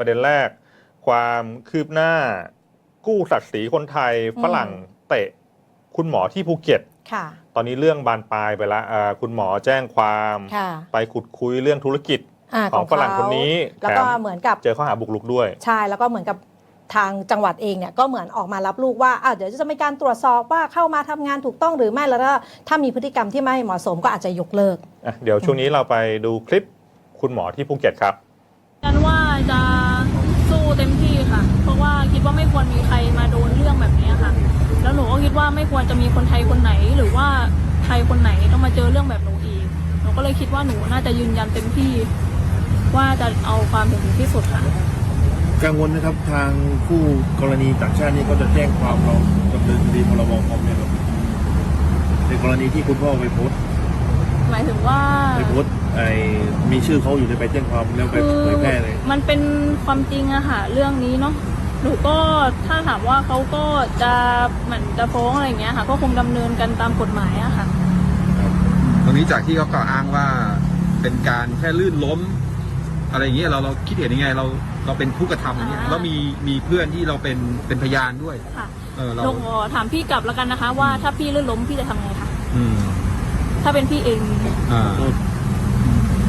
ประเด็นแรก ความคืบหน้า กู้ศักดิ์ศรีคนไทยอืมฝรั่งเตะคุณหมอที่ภูเก็ตค่ะตอนนี้เรื่องบานปลายไปแล้วอ่าคุณหมอแจ้งความค่ะไปขุดคุยเรื่องธุรกิจาของฝรั่งคนนี้แล้วก็แถมเหมือนกับเจอข้อหาบุกรุกด้วย ใช่แล้วก็เหมือนกับทางจังหวัดเองเนี่ยก็เหมือนออกมารับลูกว่าอ้าวเดี๋ยวจะมีการตรวจสอบว่าเข้ามาทำงานถูกต้องหรือไม่แล้วก็ถ้ามีพฤติกรรมที่ไม่เหมาะสมก็อาจจะยกเลิกอะเดี๋ยวช่วงนี้เราไปดูคลิปคุณหมอที่ภูเก็ตครับกันว่า จะสู้เต็มที่ค่ะ เพราะว่าคิดว่าไม่ควรมีใครมาโดนเรื่องแบบนี้ค่ะ แล้วหนูก็คิดว่าไม่ควรจะมีคนไทยคนไหน หรือว่าไทยคนไหนต้องมาเจอเรื่องแบบหนูอีก หนูก็เลยคิดว่าหนูน่าจะยืนยันเต็มที่ว่าจะเอาความถึงที่สุดค่ะ กังวลนะครับทางคู่กรณีต่างชาตินี่ก็จะแจ้งความเราดำเนินคดีพรบคอมเนี่ยครับในกรณีที่คุณพ่อไปโพสต์ หมายถึงว่าไปโพสต์ไอ้มีชื่อเขาอยู่ในใบแจ้งความแล้วไปคือเผยแพร่เลย มันเป็นความจริงอะค่ะเรื่องนี้เนาะหนูก็ถ้าถามว่าเขาก็จะเหมือนจะฟ้องอะไรอย่างเงี้ยค่ะ ก็คงดำเนินกันตามกฎหมายอะค่ะ ตรงนี้จากที่เขากล่าวอ้างว่าเป็นการแค่ลื่นล้ม อะไรอย่างเงี้ยเราเราคิดเห็นยังไงเราเราเป็นผู้กระทำอย่างเงี้ยอ่า แล้วมีมีเพื่อนที่เราเป็นเป็นพยานด้วย ค่ะเออเราหนูขอถามพี่กลับแล้วกันนะคะ ว่าถ้าพี่ลื่นล้มพี่จะทำไงคะ อืม ถ้าเป็นพี่เอง อ่า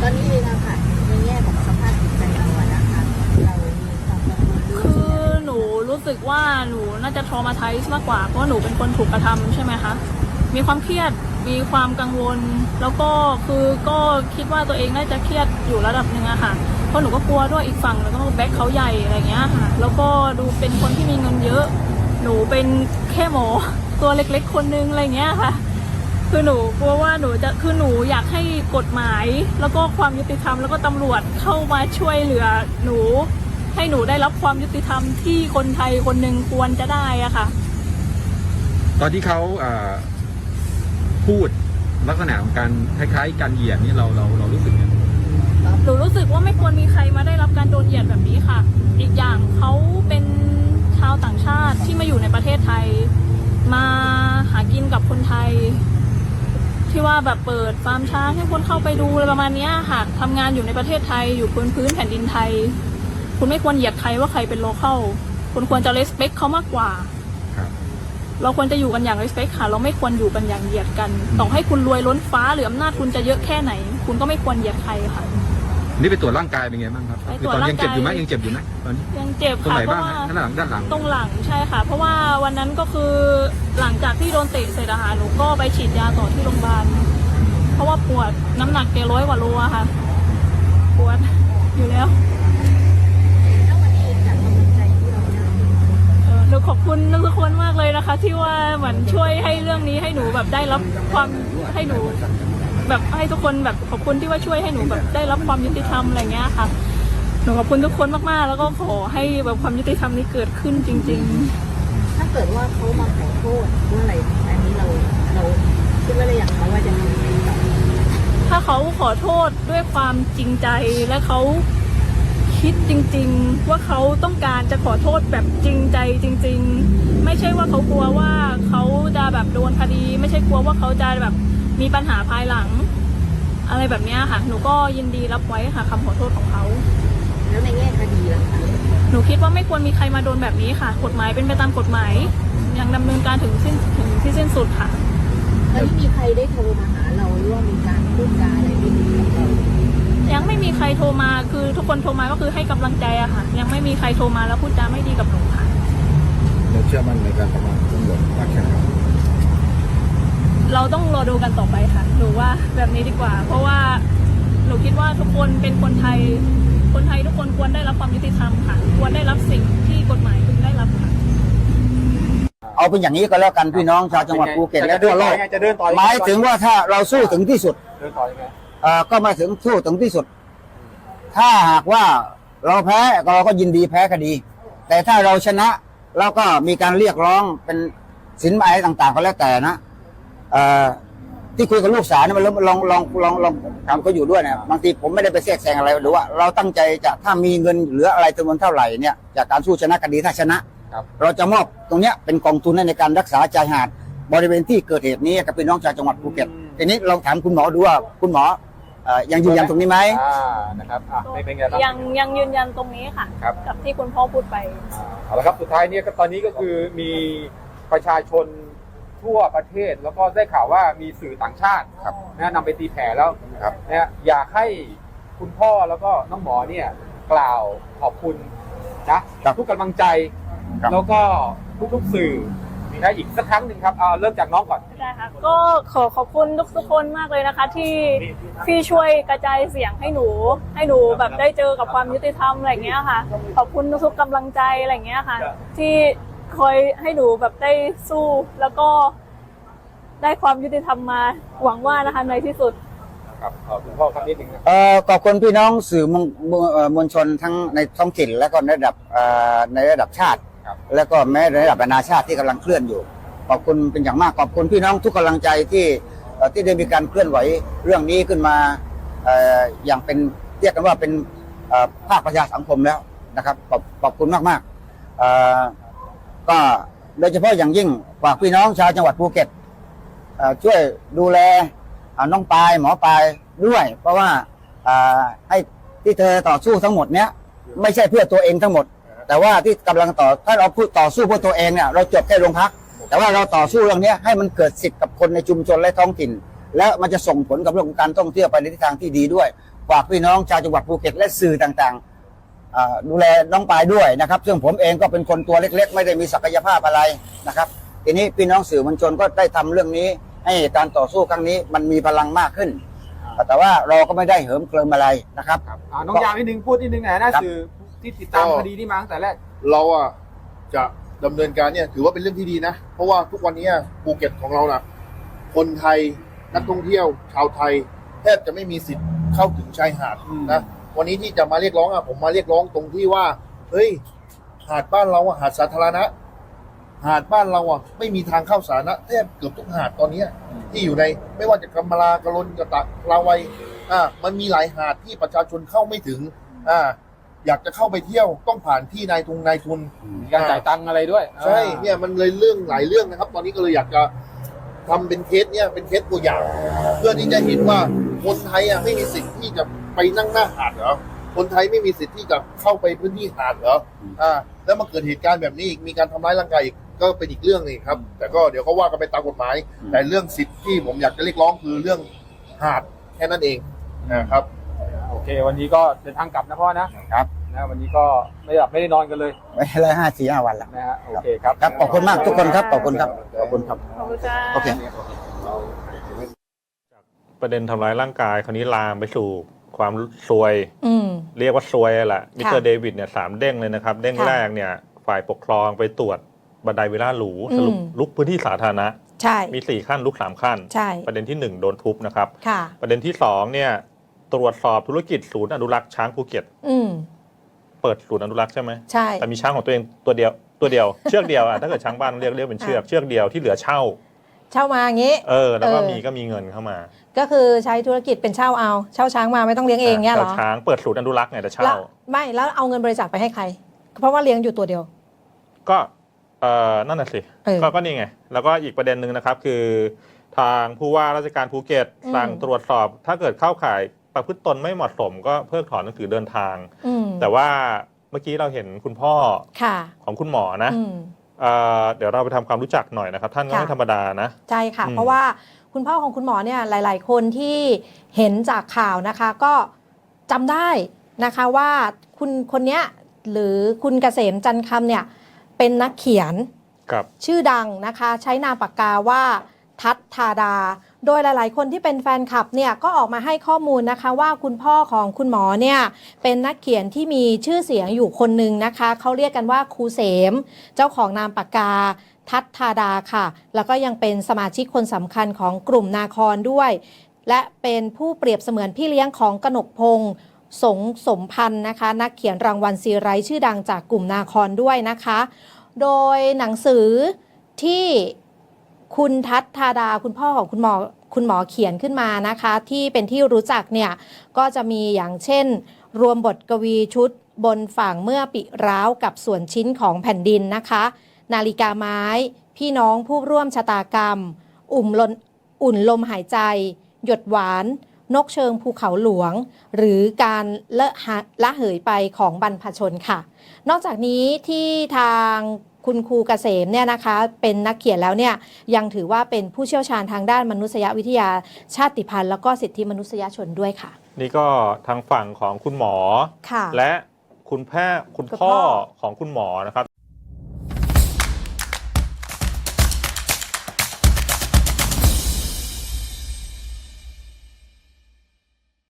ตอนนี้เองอะค่ะในแง่ของสภาพจิตใจเราอะนะคะเรามีความกังวลหรือคืว่าอหนูรู้สึกว่าหนูน่าจะทรมาไทส์มากกว่าเพราะหนูเป็นคนถูกกระทำใช่ไหมคะ มีความเครียดมีความกังวล แล้วก็คือก็คิดว่าตัวเองน่าจะเครียดอยู่ระดับหนึ่งอะค่ะเพราะหนูก็กลัวด้วยอีกฝั่งแล้วก็แบ็คเขาใหญ่อะไรเงี้ยค่ะ แล้วก็ดูเป็นคนที่มีเงินเยอะ หนูเป็นแค่หมอ ตัวเล็กๆ คนนึงอะไรเงี้ยค่ะ คือหนูกลัวว่าหนูจะคือหนูอยากให้กฎหมาย แล้วก็ความยุติธรรมแล้วก็ตำรวจเข้ามาช่วยเหลือหนู ให้หนูได้รับความยุติธรรมที่คนไทยคนหนึ่งควรจะได้อะค่ะ ตอนที่เขาอ่าพูดลักษณะของการคล้ายๆการเหยียดนี่เราเราเรารู้สึกยังไงหนูรู้สึกว่าไม่ควรมีใครมาได้รับการโดนเหยียดแบบนี้ค่ะ อีกอย่างเขาเป็นชาวต่างชาติที่มาอยู่ในประเทศไทย มาหากินกับคนไทย ที่ว่าแบบเปิดฟาร์มช้างให้คนเข้าไปดูอะไรประมาณเนี้ยค่ะทำงานอยู่ในประเทศไทยอยู่บนพื้นแผ่นดินไทย คุณไม่ควรเหยียดใครว่าใครเป็นโลเคอลคุณควรจะ respect เขามากกว่าครับเราควรจะอยู่กันอย่าง respect ค่ะ เราไม่ควรอยู่กันอย่างเหยียดกัน ต่อให้คุณรวยล้นฟ้าหรืออำนาจคุณจะเยอะแค่ไหน คุณก็ไม่ควรเหยียดใครค่ะ นี่ไปตรวจร่างกายเป็นไงบ้างครับไปคือตรวจตอนยังเจ็บอยู่ไหมร่างกาย ยังเจ็บอยู่ไหมตอนนี้ยังเจ็บตรงค่ะไหนเพบ้างราะว่าฮะด้านหลังด้านหลังตรงหลังใช่ค่ะ เพราะว่าวันนั้นก็คือหลังจากที่โดนเตะเสร็จอะค่ะหนูก็ไปฉีดยาต่อที่โรงพยาบาลเพราะว่าปวดน้ำหนักเกร้อยกว่าโลอะค่ะ ปวดอยู่แล้วแล้ววันนี้เองจากกำลังใจที่เราได้เออหนูขอบคุณทุกคนมากเลยนะคะ ที่ว่าเหมือนช่วยให้เรื่องนี้ให้หนูแบบได้รับความให้หนู แบบให้ทุกคนแบบขอบคุณที่ว่าช่วยให้หนูแบบได้รับความยุติธรรมอะไรเงี้ยค่ะหนูขอบคุณทุกคนมากๆ แล้วก็ขอให้แบบความยุติธรรมนี้เกิดขึ้นจริง ๆ ถ้าเกิดว่าเขามาขอโทษเมื่อไหร่อันนี้เราเราคิดว่าอะไรอย่างเขาว่าจะมีแบบถ้าเขาขอโทษด้วยความจริงใจและเขาคิดจริง ๆ ว่าเขาต้องการจะขอโทษแบบจริงใจจริง ๆ ไม่ใช่ว่าเขากลัวว่าเขาจะแบบโดนคดี ไม่ใช่กลัวว่าเขาจะแบบ มีปัญหาภายหลัง อะไรแบบเนี้ยค่ะ หนูก็ยินดีรับไว้ค่ะคำขอโทษของเขา แล้วในแง่คดีล่ะคะหนูคิดว่าไม่ควรมีใครมาโดนแบบนี้ค่ะ กฎหมายเป็นไปตามกฎหมาย ยังดำเนินการถึงสิ้นถึงที่สิ้นสุดค่ะ แล้วมีใครได้โทรมาหาเราหรือว่ามีการพูดจาอะไรไม่ดีกับเรายังไม่มีใครโทรมาคือทุกคนโทรมาก็คือให้กำลังใจอะค่ะ ยังไม่มีใครโทรมาแล้วพูดจาไม่ดีกับหนูค่ะ เราเชื่อมั่นในการทำงานของตำรวจมากแค่ไหนครับ เราต้องรอดูกันต่อไปค่ะหนูว่าแบบนี้ดีกว่า เพราะว่าหนูคิดว่าทุกคนเป็นคนไทย คนไทยทุกคนควรได้รับความยุติธรรมค่ะ ควรได้รับสิ่งที่กฎหมายพึงได้รับค่ะ เอาเป็นอย่างนี้ก็แล้วกันพี่น้องชาวจังหวัดภูเก็ตและทั่วโลกจะเดินต่อหมายถึงว่าถ้าเราสู้ถึงที่สุดเดินต่อยังไงเอ่อก็หมายถึงสู้ถึงที่สุด ถ้าหากว่าเราแพ้เราก็ยินดีแพ้คดี แต่ถ้าเราชนะเราก็มีการเรียกร้องเป็นสินไหมต่าง ๆ ก็แล้วแต่นะเอ่อ ที่คุยกับลูกสาวเนี่ยมันลองลองลองลองลองถามเขาอยู่ด้วยนะบางทีผมไม่ได้ไปแทรกแซงอะไรหรือว่าเราตั้งใจจะถ้ามีเงินเหลืออะไรจำนวนเท่าไหร่เนี่ยจากการสู้ชนะคดีถ้าชนะ เราจะมอบตรงเนี้ยเป็นกองทุนให้ในการรักษาชายหาด บริเวณที่เกิดเหตุนี้กับพี่น้องชาวจังหวัดภูเก็ตทีนี้ลองถามคุณหมอดูว่าคุณหมอเอ่อยังยืนยันตรงนี้ไหมอ่านะครับอะเป็นเป็นไงบ้างยังยังยืนยันตรงนี้ค่ะครับกับที่คุณพ่อพูดไปอ่าเอาละครับสุดท้ายเนี่ยก็ตอนนี้ก็คือมีประชาชน ทั่วประเทศ แล้วก็ได้ข่าวว่ามีสื่อต่างชาติครับ นะนำไปตีแผ่แล้วครับนะอยากให้คุณพ่อแล้วก็น้องหมอเนี่ยกล่าวขอบคุณนะครับทุกกำลังใจ ครับ แล้วก็ทุกๆสื่อนะอีกสักครั้งหนึ่งครับเอาเริ่มจากน้องก่อน ได้ค่ะก็ขอขอบคุณทุกทุกๆคนมากเลยนะคะ ที่ที่ช่วยกระจายเสียงให้หนู ให้หนูแบบได้เจอกับความยุติธรรมอะไรอย่างเงี้ยค่ะ ขอบคุณทุกๆกำลังใจอะไรอย่างเงี้ยค่ะ ที่ คอยให้หนูแบบได้สู้แล้วก็ได้ความยุติธรรมมาหวังว่านะคะในที่สุดครับขอคุณพ่อครับนิดหนึ่งนะเอ่อขอบคุณพี่น้องสื่อมวลมวลเอ่อมวลชนทั้งในท้องถิ่นและก็ในระดับเอ่อในระดับชาติ ครับแล้วก็แม้ในระดับนานาชาติที่กำลังเคลื่อนอยู่ ขอบคุณเป็นอย่างมากขอบคุณพี่น้องทุกกำลังใจที่เอ่อที่ได้มีการเคลื่อนไหวเรื่องนี้ขึ้นมาเอ่ออย่างเป็นเรียกกันว่าเป็นเอ่อภาคประชาสังคมแล้วนะครับขอบขอบคุณมากๆเอ่อ ก็โดยเฉพาะอย่างยิ่งฝากพี่น้องชาวจังหวัดภูเก็ตช่วยดูแลน้องปายหมอปายด้วย เพราะว่าให้ที่เธอต่อสู้ทั้งหมดเนี้ยไม่ใช่เพื่อตัวเองทั้งหมด แต่ว่าที่กำลังต่อถ้าเราพูดต่อสู้เพื่อตัวเองเนี่ยเราจบแค่โรงพัก แต่ว่าเราต่อสู้เรื่องนี้ให้มันเกิดสิทธิ์กับคนในชุมชนและท้องถิ่น และมันจะส่งผลกับเรื่องของการท่องเที่ยวไปในทิศทางที่ดีด้วยฝากพี่น้องชาวจังหวัดภูเก็ตและสื่อต่างๆ ดูแลน้องปายด้วยนะครับ ซึ่งผมเองก็เป็นคนตัวเล็ก ๆ ไม่ได้มีศักยภาพอะไรนะครับ ทีนี้พี่น้องสื่อมวลชนก็ได้ทำเรื่องนี้ ให้การต่อสู้ครั้งนี้มันมีพลังมากขึ้น แต่ว่าเราก็ไม่ได้เหิมเกลิมอะไรนะครับครับอ่าน้องยามนิดนึงพูดนิดนึงหนะหน้าครับสื่อที่ติดตามก็คดีนี้มาตั้งแต่แรกเราอะจะดำเนินการเนี่ยถือว่าเป็นเรื่องที่ดีนะ เพราะว่าทุกวันนี้ภูเก็ตของเรานะคนไทยนักท่องเที่ยวชาวไทย แทบจะไม่มีสิทธิ์เข้าถึงชายหาดอืมนะ วันนี้ที่จะมาเรียกร้องอะผมมาเรียกร้องตรงที่ว่า เฮ้ย หาดบ้านเราอะหาดสาธารณะ หาดบ้านเราอะไม่มีทางเข้าสาธารณะแทบเกือบทุกหาดตอนเนี้ยที่อยู่ในไม่ว่าจะกำมะลากระลนกระตะลาวัยอ่ามันมีหลายหาดที่ประชาชนเข้าไม่ถึงอ่าอยากจะเข้าไปเที่ยวต้องผ่านที่นายทุนนายทุนมีการจ่ายตังค์อะไรด้วยใช่อ่าเนี่ยมันเลยเรื่องหลายเรื่องนะครับ ตอนนี้ก็เลยอยากจะทำเป็นเคสเนี่ยเป็นเคสตัวอย่าง เพื่อที่จะเห็นว่าคนไทยอะไม่มีสิทธิ์ที่จะ ไปนั่งหน้าหาดเหรอคนไทยไม่มีสิทธิ์ที่จะเข้าไปพื้นที่หาดเหรออ่า แล้วมาเกิดเหตุการณ์แบบนี้อีกมีการทำร้ายร่างกายอีกก็เป็นอีกเรื่องหนึงครับ แต่ก็เดี๋ยวก็ว่ากันไปตามกฎหมาย อืม แต่เรื่องสิทธิ์ที่ผมอยากจะเรียกร้องคือเรื่องหาดแค่นั้นเองนะครับโอเค วันนี้ก็เดินทางกลับนะพ่อนะครับ นะวันนี้ก็ไม่ได้หลับไม่ได้นอนกันเลยไม่เลยห้าสี่ห้าวันละนะฮะโอเคครับ ครับขอบคุณมากทุกคนครับขอบคุณครับขอบคุณครับ ขอบคุณค่ะโอเค ประเด็นทำร้ายร่างกายคราวนี้ลามไปสู่ ความซวย อืม เรียกว่าซวยแหละมิสเตอร์ค่ะเดวิดเนี่ยสามเด้งเลยนะครับ เด้งค่ะแรกเนี่ย ฝ่ายปกครองไปตรวจบันไดวิลล่าหรูอืม สรุปลุกพื้นที่สาธารณะ ใช่ มีสี่ขั้นลุกสามขั้น ใช่ ประเด็นที่หนึ่งโดนทุบนะครับ ค่ะ ประเด็นที่สองเนี่ย ตรวจสอบธุรกิจศูนย์อนุรักษ์ช้างภูเก็ต อืม เปิดศูนย์อนุรักษ์ใช่ไหม ใช่ แต่มีช้างของตัวเองตัวเดียวตัวเดียว เชือกเดียวอะถ้าเกิดช้างบ้านเรียกเรียกเป็นเชือกอะเชือกเดียวที่เหลือเช่า เช่ามาอย่างนี้ เออ แล้วก็เออ มีก็มีเงินเข้ามาก็คือใช้ธุรกิจเป็นเช่าเอา เช่าช้างมาไม่ต้องเลี้ยงเองเนี่ยเหรอ ช้างเปิดศูนย์อนุรักษ์ไงแต่แล้เช่าวไม่แล้วเอาเงินบริจาคไปให้ใคร เพราะว่าเลี้ยงอยู่ตัวเดียว ก็เออนั่นน่ะสิเออก็ก็นี่ไง แล้วก็อีกประเด็นหนึ่งนะครับ คือ ทางผู้ว่าราชการภูเก็ตอืม สั่งตรวจสอบ ถ้าเกิดเข้าข่ายประพฤติตนไม่เหมาะสม ก็เพิกถอนหนังสือเดินทาง อืมแต่ว่าเมื่อกี้เราเห็นคุณพ่อค่ะ ของคุณหมอนะ อืม เอ่อเดี๋ยวเราไปทำความรู้จักหน่อยนะครับ ท่านก็ค่ะไม่ธรรมดานะ ใช่ค่ะอืมเพราะว่าคุณพ่อของคุณหมอเนี่ยหลาย ๆ คนที่เห็นจากข่าวนะคะ ก็จำได้นะคะว่าคุณคนเนี้ยหรือคุณเกษมจันทร์คำเนี่ยเป็นนักเขียนครับชื่อดังนะคะ ใช้นามปากกาว่า ทัศธาดา โดยหลาย ๆ คนที่เป็นแฟนคลับเนี่ยก็ออกมาให้ข้อมูลนะคะว่าคุณพ่อของคุณหมอเนี่ยเป็นนักเขียนที่มีชื่อเสียงอยู่คนหนึ่งนะคะเขาเรียกกันว่าครูเสม เจ้าของนามปากกาทัศธาดาค่ะ แล้วก็ยังเป็นสมาชิกคนสำคัญของกลุ่มนาครด้วย และเป็นผู้เปรียบเสมือนพี่เลี้ยงของกนกพงศ์สงสมพันธ์นะคะ นักเขียนรางวัลซีไรต์ชื่อดังจากกลุ่มนาครด้วยนะคะ โดยหนังสือที่ คุณทัศธาดาคุณพ่อของคุณหมอคุณหมอเขียนขึ้นมานะคะ ที่เป็นที่รู้จักเนี่ยก็จะมีอย่างเช่น รวมบทกวีชุดบนฝั่งเมื่อปิร้าวกับส่วนชิ้นของแผ่นดินนะคะ นาฬิกาไม้ พี่น้องผู้ร่วมชะตากรรม อุ่มลนอุ่นลมหายใจ หยดหวาน นกเชิงภูเขาหลวง หรือการละหะละเหยไปของบรรพชนค่ะ นอกจากนี้ที่ทาง คุณครูเกษมเนี่ยนะคะเป็นนักเขียนแล้วเนี่ยยังถือว่าเป็นผู้เชี่ยวชาญทางด้านมนุษยวิทยาชาติพันธุ์ แล้วก็สิทธิมนุษยชนด้วยค่ะ นี่ก็ทางฝั่งของคุณหมอ ค่ะ และคุณแพทย์คุณคุณพ่อพ่อของคุณหมอนะครับ